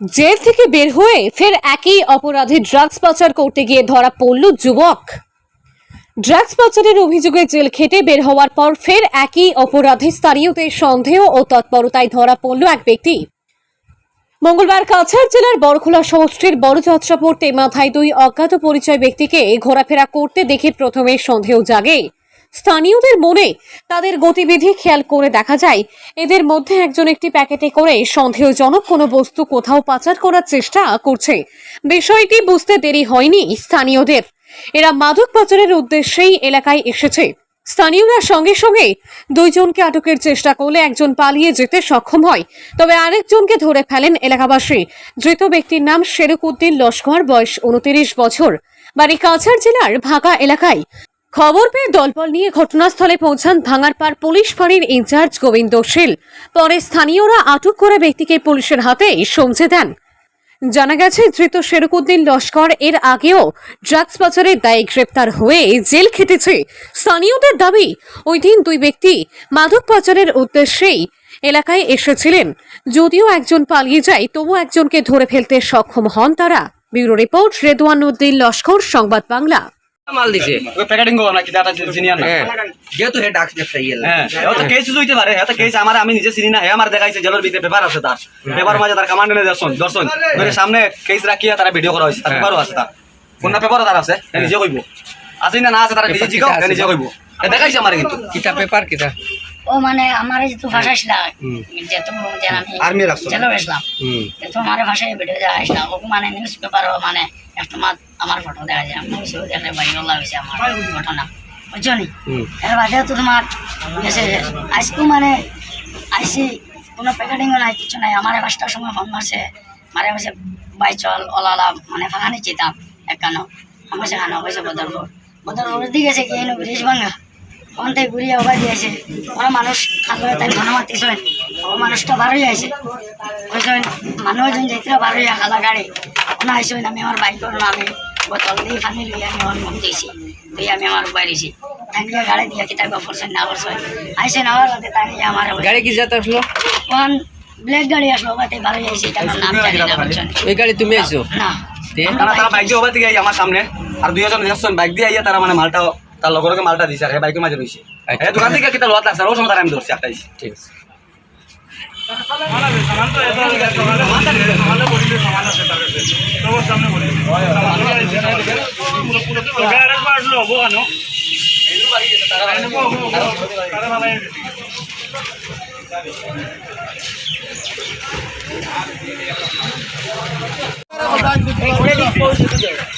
Jail থেকে বের হয়ে ফের একই অপরাধে ড্রাগস পাচার করতে গিয়ে ধরা পড়ল যুবক। ড্রাগস পাচারের অভিযোগে জেল খেটে বের হওয়ার পর ফের একই অপরাধে স্থানীয়দের সন্দেহ ও তৎপরতায় ধরা পড়ল এক ব্যক্তি। মঙ্গলবার কাছাড় জেলার বড়খোলা সমষ্টির বড় যাত্রা পড়তে মাথায় দুই অজ্ঞাত পরিচয় ব্যক্তিকে ঘোরাফেরা করতে দেখে প্রথমে সন্দেহ জাগে। স্থানীয়দের মনে তাদের গতিবিধি খেয়াল করে দেখা যায়। এদের মধ্যে একজন একটি প্যাকেটে করে সন্দেহজনক কোনো বস্তু কোথাও পাচার করার চেষ্টা করছে। বিষয়টি বুঝতে দেরি হয়নি স্থানীয়দের। এরা মাদক পাচারের উদ্দেশ্যেই এলাকায় এসেছে। স্থানীয়রা সঙ্গে সঙ্গে দুইজনকে আটকের চেষ্টা করলে একজন পালিয়ে যেতে সক্ষম হয়। তবে আরেকজনকে ধরে ফেলেন এলাকাবাসী। ধৃত ব্যক্তির নাম শেরুক উদ্দিন লস্কর, বয়স উনতিরিশ বছর। বাড়ি কাছাড় জেলার ভাকা এলাকায় খবর পেয়ে দলবল নিয়ে ঘটনাস্থলে পৌঁছান ভাঙারপাড় পুলিশ ফাঁড়ির ইনচার্জ গোবিন্দ শীল। পরে স্থানীয়রা আটক করা ব্যক্তিকে পুলিশের হাতে সমঝে দেন। জানা গেছে, ধৃত শেরুকুদ্দিন লস্কর এর আগেও ড্রাগস পাচারের দায়ে গ্রেপ্তার হয়ে জেল খেটেছে। স্থানীয়দের দাবি, ওই দিন দুই ব্যক্তি মাদক পাচারের উদ্দেশ্যেই এলাকায় এসেছিলেন। যদিও একজন পালিয়ে যায়, তবু একজনকে ধরে ফেলতে সক্ষম হন তারা। Bureau report Redwan Uddin Laskar, Sangbad Bangla. মাল দিছে। প্যাকেটিং করব নাকি দাদা চিনি আর না হ্যাঁ। যেহেতু হে ডাক্স ব্যবসায়ী হ্যাঁ তো কেস হইতে পারে হ্যাঁ তো কেস আমার আমি নিজে চিনি না হে আমার দেখাইছে জেলের ভিতরে পেপার আছে তার। পেপার মাঝে তার কমান্ড এনে দর্শন দর্শন ধরে সামনে কেস রাখিয়া তারা ভিডিও করা হয়েছে তার হ্যাঁ। পেপারও আছে তার। কোন পেপারও তার আছে নিজে কইব। আছে না না আছে তারা নিজে জিগাও নিজে কইব। হে দেখাইছে আমার কিন্তু। কিতা পেপার কিতা? ও মানে আমার যেহেতু ভাষা ছিল যেহেতু যেন আমি জেলে বেসলাম। যেহেতু আমার ভাষায় ভিডিও দেওয়া আসলাম ওকে মানে নিউজ পেপারও মানে একটা মাত আমার ফটো দেখা যায়। আমি সেও দেখলে বাইরল্লা হয়েছে আমার ঘটনা। বুঝছ নি? এর বাদেও তো তোমার আজকেও মানে আইসি কোনো প্যাকেটিংও নাই কিছু নাই। আমার পাঁচটার সময় ফোন মারছে মারে বসে বাই চল ওলালা মানে ফাঁকানি চিতাম একানো। আমার সেখানে বসে বদরপুর। বদরপুরের দিকে গেছে কি ব্রিজ ভাঙা। থেকে ঘুরিয়ে ওবার দিয়েছে। ওরা মানুষ খালে তাই ঘন মাতিছেন ও মানুষটা বারোই আইছে। বুঝছেন মানুষজন যাইতে বারোই খালা গাড়ি ওনা আইসেন আমি আমার বাইক করুন আমি বোতল দিয়ে পানি লই আমি আমার মুখ দিয়েছি তুই আমি আমার বাইরেছি তাকে গাড়ি দিয়ে কি তাকে করছেন না করছেন আইসেন আমার রাতে তাকে আমার গাড়ি কি যাতে আসলো? ওখান ব্ল্যাক গাড়ি আসলো ওখানে বারোই আইছে তার নাম জানি না ওই গাড়ি তুমি আইছো? না। তারা তারা বাইক দিয়ে দিকে আই আমার সামনে। আর দুইজন দেখছেন বাইক দিয়ে আইয়া তারা মানে মালটা তার লগরকে মালটা দিছে আর হে বাইকের মাঝে রইছে আচ্ছা। দোকান থেকে কিতা লোয়াত লাগছে আর ও সময় আমি ধরছি একটা ঠিক আছে। কি